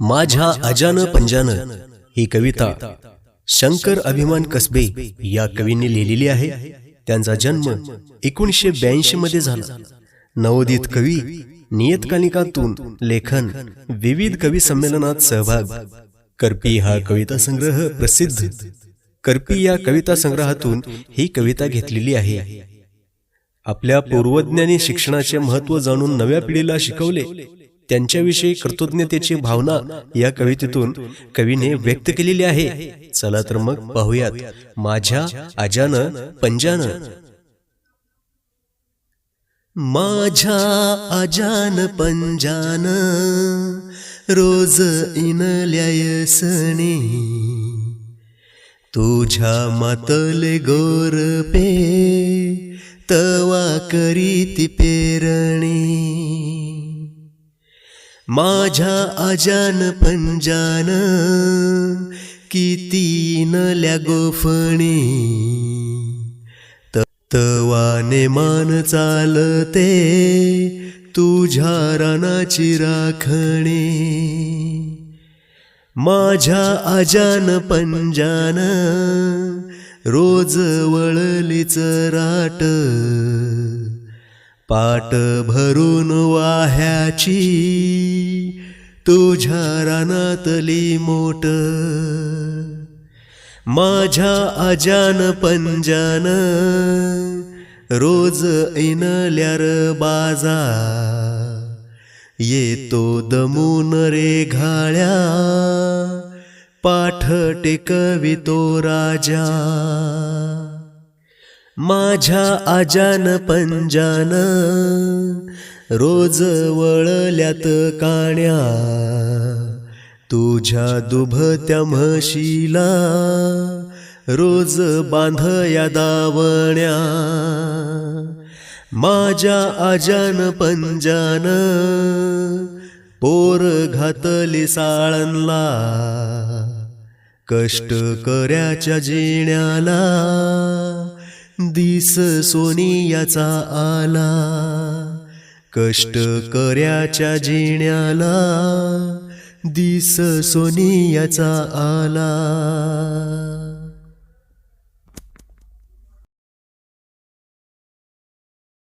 माझ्या अजान पंजान ही कविता शंकर अभिमान कसबे या कवींनी लिहिलेली आहे. त्यांचा जन्म एकोणीसशे ब्याऐंशी मध्ये झाला. नवोदित कवी नियतकालिकातून लेखन विविध कवी संमेलनात सहभाग. कर्पी हा कविता संग्रह प्रसिद्ध. कर्पी या कविता संग्रहातून ही कविता घेतलेली आहे. आपल्या पूर्वज्ञानी शिक्षणाचे महत्त्व जाणून नव्या पिढीला शिकवले. त्यांच्याविषयी कृतज्ञतेची भावना या कवितेतून कवीने व्यक्त केलेली आहे. चला तर मग पाहूयात. माझ्या अजान पंजान. माझ्या अजान पंजान रोज इनल्याय सणे. तुझ्या मातले गोर पे तवा करीत पेरणी. माझ्या अजान पंजान किती नल्या गोफणी. त- तवाने मान चालते तुझ्या रानाची राखणे. माझ्या अजान पंजान रोज वळलीच राट. पाट भरून वाह्याची तुझ्या रानातली मोट. माझ्या अजान पंजान रोज इनल्यार बाजा. येतो दमून रे घाळ्या पाठ टेकवितो राजा. माझ्या आजान पंजान रोज वळल्यात काण्या तुझ्या दुभत्या म्हशीला रोज बांधया दावण्या. माझ्या आजान पंजान पोर घातली साळणला कष्ट कर्याच्या जिण्याला दिस सोनियाचा आला. कष्ट कर्याच्या जिण्याला दिस सोनियाचा आला.